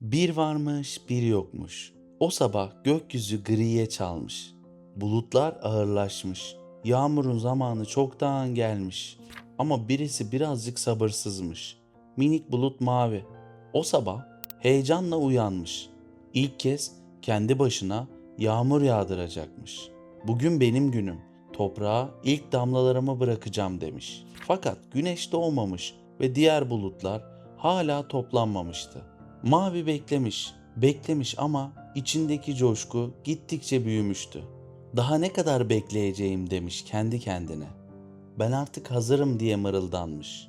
Bir varmış, bir yokmuş. O sabah gökyüzü griye çalmış. Bulutlar ağırlaşmış. Yağmurun zamanı çoktan gelmiş. Ama birisi birazcık sabırsızmış. Minik bulut mavi. O sabah heyecanla uyanmış. İlk kez kendi başına yağmur yağdıracakmış. Bugün benim günüm. Toprağa ilk damlalarımı bırakacağım demiş. Fakat güneş doğmamış ve diğer bulutlar hala toplanmamıştı. Mavi beklemiş, beklemiş ama içindeki coşku gittikçe büyümüştü. Daha ne kadar bekleyeceğim demiş kendi kendine. Ben artık hazırım diye mırıldanmış.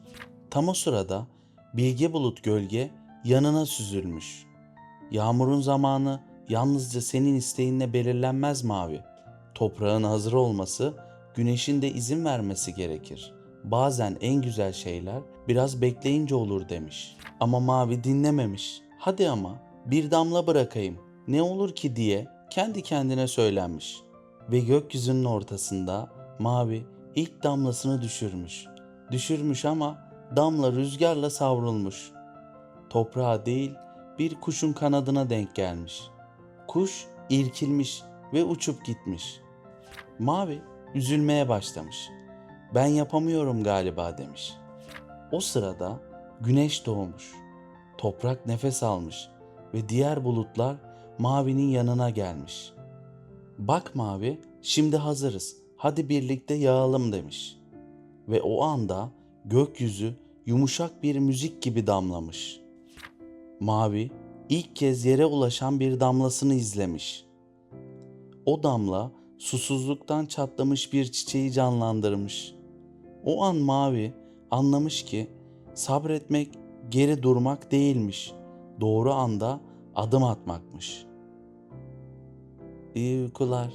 Tam o sırada bilge bulut gölge yanına süzülmüş. Yağmurun zamanı yalnızca senin isteğinle belirlenmez mavi. Toprağın hazır olması, güneşin de izin vermesi gerekir. Bazen en güzel şeyler biraz bekleyince olur demiş. Ama mavi dinlememiş. Hadi ama bir damla bırakayım. Ne olur ki diye kendi kendine söylenmiş. Ve gökyüzünün ortasında mavi ilk damlasını düşürmüş. Düşürmüş ama damla rüzgarla savrulmuş. Toprağa değil bir kuşun kanadına denk gelmiş. Kuş irkilmiş ve uçup gitmiş. Mavi üzülmeye başlamış. Ben yapamıyorum galiba demiş. O sırada güneş doğmuş. Toprak nefes almış ve diğer bulutlar Mavi'nin yanına gelmiş. Bak Mavi, şimdi hazırız. Hadi birlikte yağalım demiş. Ve o anda gökyüzü yumuşak bir müzik gibi damlamış. Mavi ilk kez yere ulaşan bir damlasını izlemiş. O damla susuzluktan çatlamış bir çiçeği canlandırmış. O an Mavi anlamış ki sabretmek geri durmak değilmiş. Doğru anda adım atmakmış. İyi uykular.